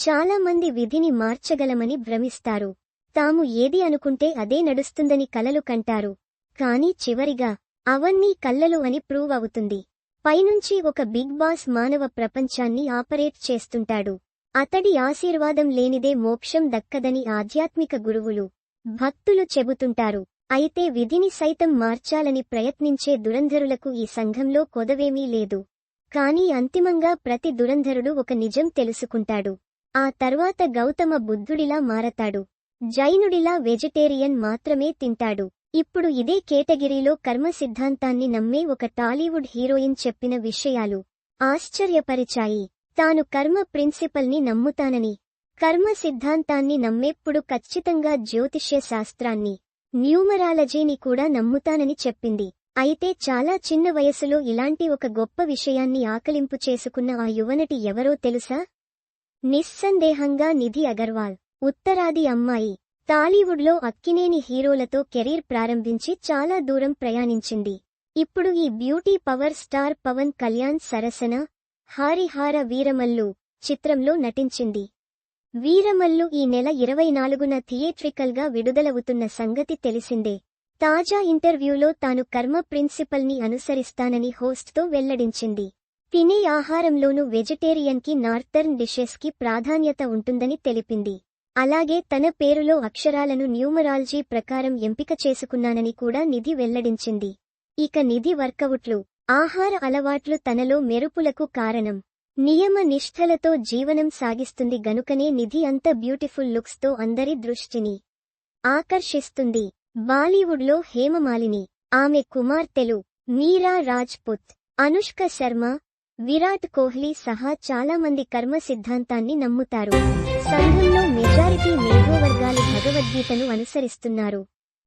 చాలా మంది విధిని మార్చగలమని భ్రమిస్తారు. తాము ఏది అనుకుంటే అదే నడుస్తుందని కలలు కంటారు. కాని చివరిగా అవన్నీ కల్లలు అని ప్రూవ్ అవుతుంది. పైనుంచి ఒక బిగ్ బాస్ మానవ ప్రపంచాన్ని ఆపరేట్ చేస్తుంటాడు. అతడి ఆశీర్వాదం లేనిదే మోక్షం దక్కదని ఆధ్యాత్మిక గురువులు భక్తులు చెబుతుంటారు. అయితే విధిని సైతం మార్చాలని ప్రయత్నించే దురంధరులకు ఈ సంఘంలో కొదవేమీ లేదు. కాని అంతిమంగా ప్రతి దురంధరుడు ఒక నిజం తెలుసుకుంటాడు. ఆ తర్వాత గౌతమ బుద్ధుడిలా మారతాడు. జైనుడిలా వెజిటేరియన్ మాత్రమే తింటాడు. ఇప్పుడు ఇదే కేటగిరీలో కర్మ సిద్ధాంతాన్ని నమ్మే ఒక టాలీవుడ్ హీరోయిన్ చెప్పిన విషయాలు. ఆశ్చర్యపరిచాయి. తాను కర్మ ప్రిన్సిపల్ని నమ్ముతానని. కర్మ సిద్ధాంతాన్ని నమ్మేప్పుడు ఖచ్చితంగా జ్యోతిష్య శాస్త్రాన్ని న్యూమరాలజీని కూడా నమ్ముతానని చెప్పింది. అయితే చాలా చిన్న వయసులో ఇలాంటి ఒక గొప్ప విషయాన్ని ఆకలింపు చేసుకున్న ఆ యువనటి ఎవరో తెలుసా? నిస్సందేహంగా నిధి అగర్వాల్ ఉత్తరాది అమ్మాయి టాలీవుడ్లో అక్కినేని హీరోలతో కెరీర్ ప్రారంభించి చాలా దూరం ప్రయాణించింది. ఇప్పుడు ఈ beauty power star Pawan Kalyan సరసన హారిహార వీరమల్లు చిత్రంలో నటించింది. వీరమల్లు ఈ నెల ఇరవై నాలుగున థియేట్రికల్గా విడుదలవుతున్న సంగతి తెలిసిందే. తాజా ఇంటర్వ్యూలో తాను కర్మ ప్రిన్సిపల్ని అనుసరిస్తానని హోస్ట్తో వెల్లడించింది. తినే ఆహారంలోనూ వెజిటేరియన్కి నార్థర్న్ డిషెస్కి ప్రాధాన్యత ఉంటుందని తెలిపింది. అలాగే తన పేరులో అక్షరాలను న్యూమరాలజీ ప్రకారం ఎంపిక చేసుకున్నానని కూడా నిధి వెల్లడించింది. ఇక నిధి వర్కవుట్లు ఆహార అలవాట్లు తనలో మెరుపులకు కారణం. నియమ నిష్ఠలతో జీవనం సాగిస్తుంది గనుకనే నిధి అంత బ్యూటిఫుల్ లుక్స్తో అందరి దృష్టిని ఆకర్షిస్తుంది. బాలీవుడ్లో హేమమాలిని. ఆమె కుమార్తెలు. మీరా రాజ్పుత్. అనుష్క శర్మ విరాట్ కోహ్లీ సహా చాలా మంది కర్మ సిద్ధాంతాన్ని నమ్ముతారు. సంఘంలో మెజారిటీ మేధోవర్గాలు భగవద్గీతను అనుసరిస్తున్నారు.